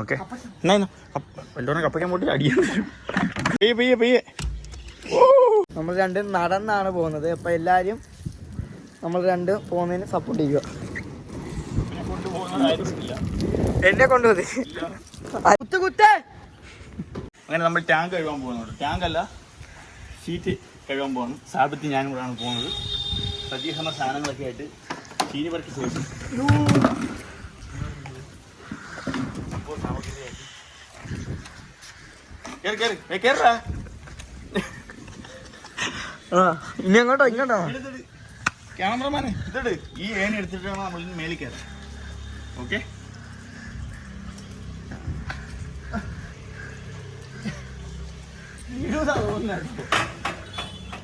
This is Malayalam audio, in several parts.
ഓക്കെ. എന്നാ എന്നാ. വല്ലോണം കപ്പയ്ക്കാൻ പോയിട്ട് അടിയാൻ തരും പെയ്യെ പെയ്യെ പെയ്യെ. നമ്മൾ രണ്ട് നടന്നാണ് പോകുന്നത്. അപ്പൊ എല്ലാരും നമ്മൾ രണ്ട് പോകുന്നതിന് സപ്പോർട്ട് ചെയ്യുക. എന്നെ കൊണ്ടുപോകുന്നത് കുത്ത് കുത്തേ. അങ്ങനെ നമ്മൾ ടാങ്ക് കഴുകാൻ പോകുന്നുണ്ട്. ടാങ്ക് അല്ല ഷീറ്റ് കഴുകാൻ പോകുന്നു. സാബിത്തി ഞാനും കൂടെയാണ് പോകുന്നത്. സജീഹമ സാധനങ്ങളൊക്കെ ആയിട്ട് ചീനി പറക്കി ശേഷം അപ്പോൾ സാമഗ്രിയായിട്ട് കേറ് കേറ് ഏ കേറാ ആ ഇനി എങ്ങോട്ടോ ഇങ്ങോട്ടോ? ക്യാമറമാനെ ഇതെട്. ഈ ഏന എടുത്തിട്ടാണ് നമ്മൾ മേളിൽ കയറാം ഓക്കെ?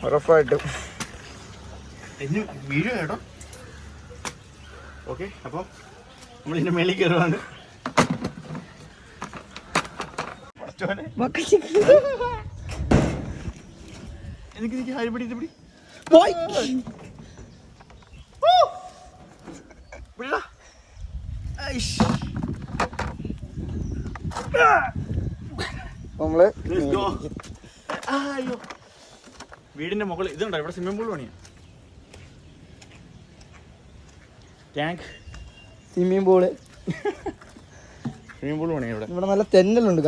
ഉറപ്പായിട്ടും. വീഡിയോ കേട്ടോ. ഓക്കെ അപ്പോൾ നമ്മൾ ഇതിന്റെ മേളിൽ കയറുവാണ്. എനിക്ക് എനിക്ക് ഇത് പിടി. പിടിടാ നമ്മൾ വീടിന്റെ മുകളിൽ ഇതുണ്ടോ? ഇവിടെ സ്വിമ്മിംഗ് പൂൾ പണിയാ. Tank swimming pool swimming pool പണിയാ ഇവിടെ. ഇവിടെ നല്ല തെന്നലുണ്ട്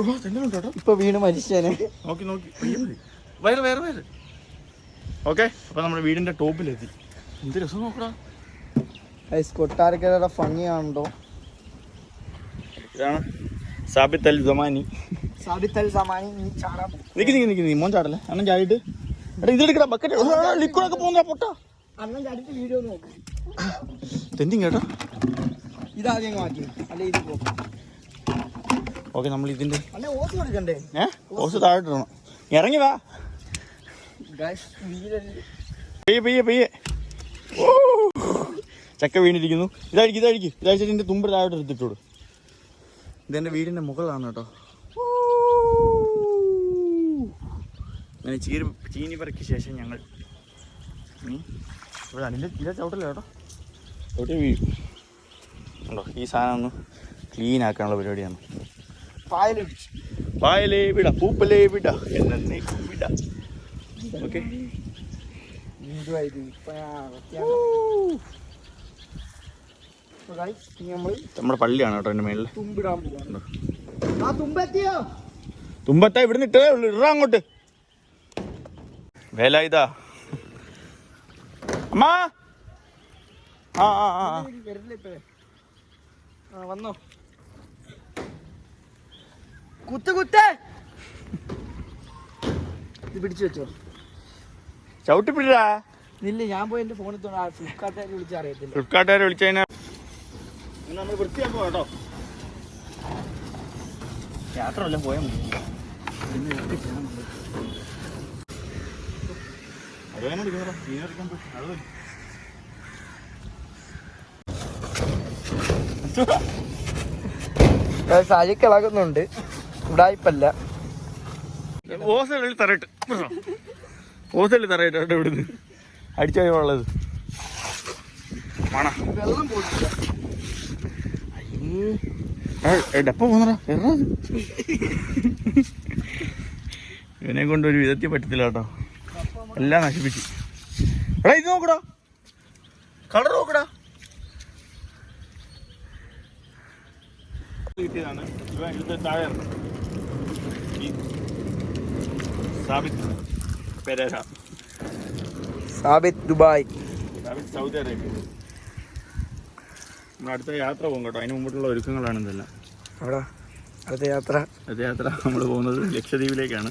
ഓ, തെന്നലുണ്ട് കേട്ടോ ഇപ്പൊ വീണ് മരിച്ചേനെ. നോക്കി നോക്കി. വയറ് വയറ് വയറ്. ഓക്കെ അപ്പൊ നമ്മുടെ വീടിന്റെ ടോപ്പിലെത്തി. എന്ത് രസം നോക്കടാ. ഗൈസ് കൊട്ടാരക്കരയുടെ ഭംഗി കാണുന്നുണ്ടോ? ഇതാണ് സാബിത്ത് അൽ ജമാനി. സാബിത്തൽ സമാനി നീ ചാടാൻ നിക്ക് നിക്ക് നിക്ക് നീ മോൻ ചാടല്ലേ? അണ്ണൻ ചാടിയിട്ട്. എടാ ഇതെടുക്കടാ ബക്കറ്റ് ലിക്വിഡൊക്കെ പോകുന്ന പൊട്ടാ. അണ്ണൻ ചാടിട്ട് വീഡിയോ നോക്ക്. തെന്തിങ് കേട്ടോ. ഇതാദ്യം മാറ്റി. അല്ലെ ഇത് പോ. ഓക്കെ നമ്മൾ ഇതിന്റെ ഓസ് താഴെ ഇറങ്ങി വാ. പെയ്യെ പെയ്യെ പെയ്യെ ഓ. ചക്ക വീണിരിക്കുന്നു. ഇതായിരിക്കും ഇതായിരിക്കും. ഇതാഴ്ച ഇതിന്റെ തുമ്പ് താഴോട്ട് എടുത്തിട്ടോട് ഇതെന്റെ വീടിന്റെ മുകളിലാണ് കേട്ടോ. അങ്ങനെ ചീരി ചീനി പറയ്ക്ക് ശേഷം ഞങ്ങൾ. ഇവിടെ അതിന്റെ ഇല ചവിട്ടല്ല കേട്ടോ. ചവിട്ടി വീഴും. ഉണ്ടോ ഈ സാധനം ഒന്ന് ക്ലീൻ ആക്കാനുള്ള പരിപാടിയാണ്. പായലേ വിട പൂപ്പലേ വിട എന്നേക്കും വിട. ഓക്കെ. നമ്മുടെ പള്ളിയാണ് കേട്ടോ എന്റെ മേളിൽ തുമ്പത്താ ഇവിടുന്ന് ഇട്ടേ ഉള്ളു. ഇറ അങ്ങോട്ട്. വേല ഇതാ. അമ്മാ. ആ ആ ആ. വന്നോ. കുത്ത് കുത്തേ. ഇത് പിടിച്ചു വെച്ചോ. ചവിട്ടി പിടിടാ ഇല്ല ഞാൻ പോയി എന്റെ ഫോണിൽ ഫ്ലിപ്കാർട്ടുകാരെ വിളിച്ചാൽ അറിയത്തില്ല. ഫ്ലിപ്കാർട്ടുകാരെ വിളിച്ചു കഴിഞ്ഞാൽ നമ്മൾ വൃത്തിയാക്കോ കേട്ടോ. യാത്ര വല്ലതും പോയാൽ മതി. മീൻ എടുക്കാൻ പോയി അത്. സാരിക്ക് ഓസലി തറയിട്ട് ഓസലി തറയിട്ട് കേട്ടോ ഇവിടുന്ന്. അടിച്ചാൽ ഉള്ളത്. മണ. വെള്ളം പോയിട്ടില്ല ഡപ്പ പോന്നടാ? ഇവനെ കൊണ്ട് ഒരു വിധത്തിൽ പറ്റത്തില്ല കേട്ടോ. എല്ലാം നശിപ്പിച്ചു. എടാ ഇത് നോക്കടാ. കളർ നോക്കടാ. കിട്ടിയതാണ്. താഴെ ഈ Pereira. Sabith Dubai. Sabith Saudi Arabia. നമ്മൾ അടുത്ത യാത്ര പോകും കേട്ടോ. അതിന് മുമ്പിട്ടുള്ള ഒരുക്കങ്ങളാണ് ഇതെല്ലാം. അവിടെ അടുത്ത യാത്ര. അടുത്ത യാത്ര നമ്മൾ പോകുന്നത് ലക്ഷദ്വീപിലേക്കാണ്.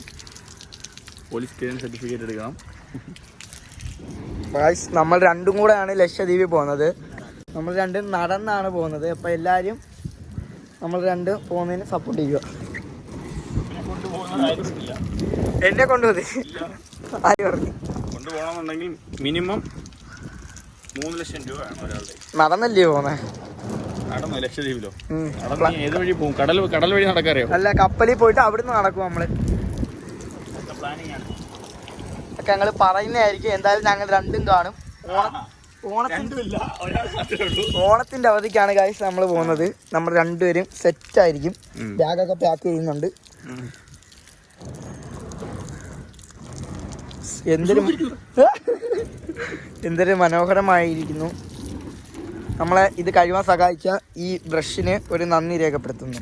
പോലീസ് ക്ലിയറൻസ് സർട്ടിഫിക്കറ്റ് എടുക്കണം. ഗായ്സ് നമ്മൾ രണ്ടും കൂടെയാണ് ലക്ഷദ്വീപിൽ പോകുന്നത്. നമ്മൾ രണ്ടും നടന്നാണ് പോകുന്നത്. അപ്പോൾ എല്ലാവരും നമ്മൾ രണ്ടും പോകുന്നതിന് സപ്പോർട്ട് ചെയ്യുക. എന്നെ കൊണ്ടുപോയി ആര് പറഞ്ഞു? കൊണ്ടുപോകണമെന്നുണ്ടെങ്കിൽ മിനിമം മൂന്ന് ലക്ഷം രൂപ വേണം ഒരാളുടെ. നടന്നല്ലേ പോന്നെ? നടന്നോ? ലക്ഷദ്വീപിലോ. നടന്ന് ഏത് വഴി പോകും കടൽ കടൽ വഴി നടക്കാറിയോ? അല്ല കപ്പലിൽ പോയിട്ട് അവിടുന്ന് നടക്കും നമ്മൾ? ഒക്കെ ഞങ്ങൾ പറയുന്നതായിരിക്കും. എന്തായാലും ഞങ്ങൾ രണ്ടും കാണും. ഓണത്തിന്റെ അവധിക്കാണ് കാഴ്ച നമ്മൾ പോകുന്നത്. നമ്മൾ രണ്ടുപേരും സെറ്റ് ആയിരിക്കും. ബാഗൊക്കെ പാക്ക് ചെയ്യുന്നുണ്ട്. എന്തൊരു എന്തൊരു മനോഹരമായിരിക്കുന്നു. നമ്മളെ ഇത് കഴിവാൻ സഹായിച്ച ഈ ബ്രഷിന് ഒരു നന്ദി രേഖപ്പെടുത്തുന്നു.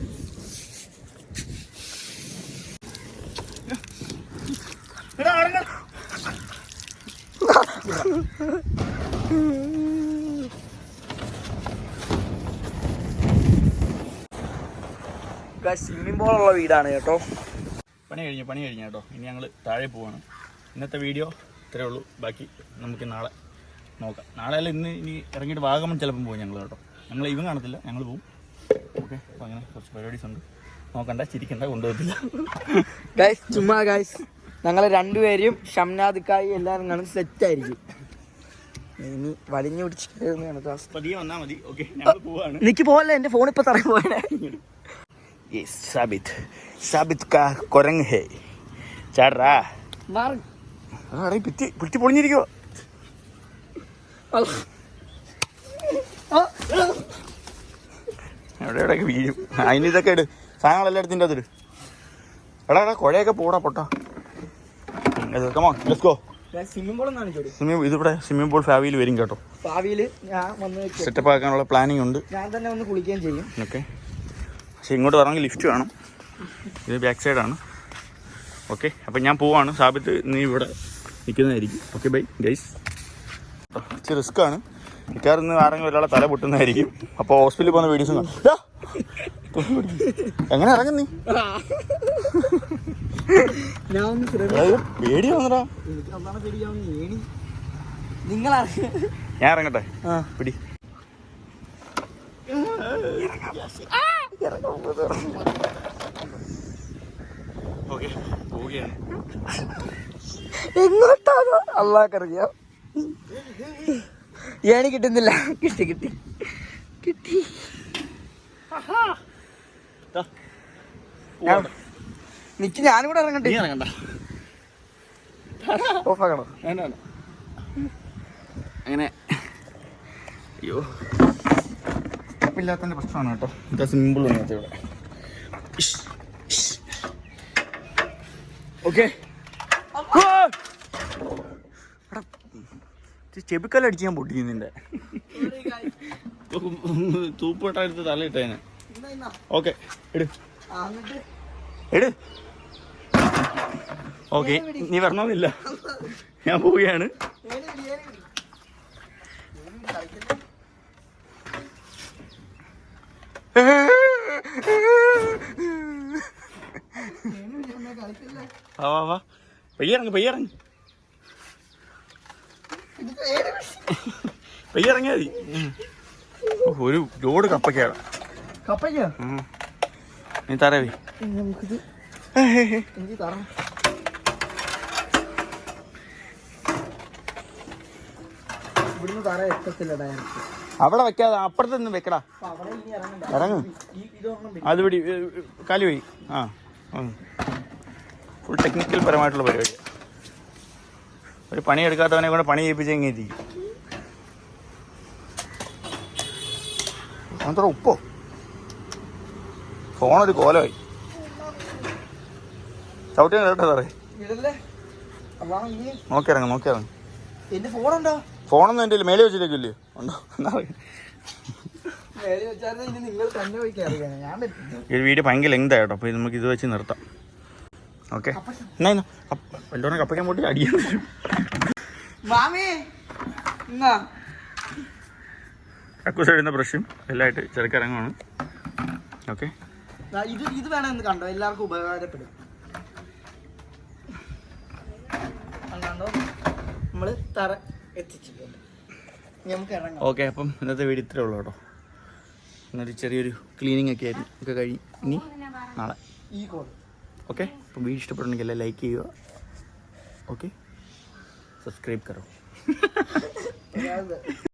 സ്വിമ്മിംഗ് പൂളുള്ള വീടാണ് കേട്ടോ. പണി കഴിഞ്ഞു പണി കഴിഞ്ഞു കേട്ടോ. ഇനി ഞങ്ങൾ താഴെ പോവാണ്. ഇന്നത്തെ വീഡിയോ ഇത്രയേ ഉള്ളൂ. ബാക്കി നമുക്ക് നാളെ നോക്കാം. നാളെ അല്ല ഇന്ന് ഇനി ഇറങ്ങിയിട്ട് വാഗമൺ ചിലപ്പം പോകും ഞങ്ങൾ കേട്ടോ. ഞങ്ങൾ ഇവൻ കാണത്തില്ല ഞങ്ങൾ പോവും. ഓക്കെ അപ്പോൾ അങ്ങനെ കുറച്ച് പരിപാടീസ് ഉണ്ട്. നോക്കണ്ട ചിരിക്കണ്ട കൊണ്ടുപോകത്തില്ല. ഗൈസ് ചുമ്മാ ഗൈസ് ഞങ്ങൾ രണ്ടുപേരും ഷംനാദിക്കായി എല്ലാവരും കാണും. സെറ്റ് ആയിരിക്കും. ഇനി വലിഞ്ഞു ക്ലാസ് പതിയെ വന്നാൽ മതി. ഓക്കെ ഞങ്ങൾ പോവാണ്. എനിക്ക് പോകല്ലേ എന്റെ ഫോൺ ഇപ്പൊ തറങ്ങി പോയേ. യെസ് സാബിത് സാബിത് കാ കൊരങ് ഹേ. ചാടാ. ആടെ പിറ്റി പിറ്റി പൊളിഞ്ഞിരിക്കുവോ. എവിടെ എവിടെയൊക്കെ വീഴും. അതിന് ഇതൊക്കെ ഇട്. സാധനങ്ങളെല്ലാം എടുത്തിന്റെ അതിൽ എടാ എടാ കുഴയൊക്കെ പോടാ പൊട്ടാ. Come on let's go swimming ഇതിവിടെ സ്വിമ്മിംഗ് പൂൾ ഫാവിയിൽ വരും കേട്ടോ. ഭാവിയിൽ ഞാൻ വന്ന് വെക്കും. സെറ്റപ്പ് ആക്കാനുള്ള പ്ലാനിങ് ഉണ്ട്. ഞാൻ തന്നെ ഒന്ന് കുളിക്കുകയും ചെയ്യും. ഓക്കെ പക്ഷേ ഇങ്ങോട്ട് വരണമെങ്കിൽ ലിഫ്റ്റ് വേണം. ഇത് ബാക്ക് സൈഡാണ് ഓക്കെ അപ്പം ഞാൻ പോവാണ്. സാബിത്ത് നീ ഇവിടെ നിൽക്കുന്നതായിരിക്കും. ഓക്കെ ബൈ ഗൈസ് ഇച്ചിരി റിസ്ക് ആണ്. മിക്കവാറും ഇന്ന് ആരെങ്കിലും ഒരാളെ തല പൊട്ടുന്നതായിരിക്കും. അപ്പോൾ ഹോസ്പിറ്റലിൽ പോകുന്ന വീഡിയോസ്. എങ്ങനെ ഇറങ്ങും നീ? ഞാൻ ഒന്ന് എടാ, ഇത് പേടി വന്നടാ. നിങ്ങൾ ഞാൻ ഇറങ്ങട്ടെ? ആ. പിടി. പോവുകയാണ് എങ്ങോട്ടാണ്? അള്ളാക്കറിയാം ഏണി കിട്ടുന്നില്ല. കിട്ടി കിട്ടി. കിട്ടി. ദാ, നിക്ക് ഞാനും കൂടെ ഇറങ്ങണ്ടേ. ഇറങ്ങണ്ട ഓഫാക്കണോ അങ്ങനെ. അയ്യോ. ഇല്ലാത്തതിന്റെ പ്രശ്നമാണ് കേട്ടോ. ഇത് സിമ്പിൾ വന്നത് ഇവിടെ. ഓക്കെ. ചെബിക്കല്ല ഞാൻ പൊട്ടിക്കും നിന്റെ. തൂപ്പോട്ട എടുത്ത് തലയിട്ടേനെ ഓക്കെ എട് ഓക്കെ നീ പറഞ്ഞോന്നില്ല ഞാൻ പോവുകയാണ്. വാ വാ വാ. പെയ്യിറങ്ങ് പെയ്യിറങ്ങ്. പെയ്യിറങ്ങിയാ മതി. ഒരു ലോഡ് കപ്പയ്ക്കാണ് കപ്പയ്ക്കാ? നീ തറവേ എനിക്ക് തരണം. ഇവിടുന്ന് തറ എത്തത്തില്ലടാ എനിക്ക് അവിടെ വെക്കാതെ അപ്പുറത്ത് നിന്ന് വെക്കടാ. ഇറങ്ങ്. ഈ അത് പിടി കാലി പോയി ആ ഫുൾ ടെക്നിക്കൽ പരമായിട്ടുള്ള പരിപാടി. ഒരു പണി എടുക്കാത്തവനെ കൊണ്ട് പണി ചെയ്യിപ്പിച്ച് എങ്ങനെ ഇരിക്കും അത്ര ഉപ്പോ? ഫോണൊരു കോലമായി ചവിട്ടിയാൽ കേട്ടോ സാറേ. ഇടല്ലേ അപ്പൊ ഇനി നോക്കി ഇറങ്ങും നോക്കി ഇറങ്ങും എന്റെ ഫോണുണ്ടോ? ഫോണൊന്നും എന്റെ മേലെ വെച്ചിട്ടേക്കില്ലേ ഉണ്ടോ? ഈ ഒരു വീഡിയോ ഭയങ്കര ലെങ്ത് ആയിട്ടോ അപ്പോൾ നമുക്ക് ഇത് വെച്ച് നിർത്താം. ഓക്കെ എന്നാ ഇന്ന് വല്ലോണം കപ്പയ്ക്കാൻ പോയിട്ട് അടിയാൻ വരും. കക്കൂസ് ഇടുന്ന ബ്രഷും എല്ലായിട്ട് ചെറുക്കിറങ്ങുവാണ്. ഓക്കെ ഇത് ഇത് വേണമെന്ന് കണ്ടോ? എല്ലാവർക്കും ഉപകാരപ്പെടും. നമ്മൾ തറ എത്തിച്ചിട്ടുണ്ട് ഓക്കെ അപ്പം ഇന്നത്തെ വീട് ഇത്രേ ഉള്ളൂ കേട്ടോ. ഇന്നൊരു ചെറിയൊരു ക്ലീനിങ് ഒക്കെ ആയിരുന്നു. ഒക്കെ കഴിഞ്ഞ് ഇനി നാളെ. ഓക്കെ അപ്പം വീട് ഇഷ്ടപ്പെട്ടുണ്ടെങ്കിൽ എല്ലാം ലൈക്ക് ചെയ്യുക. Okay subscribe കറോ.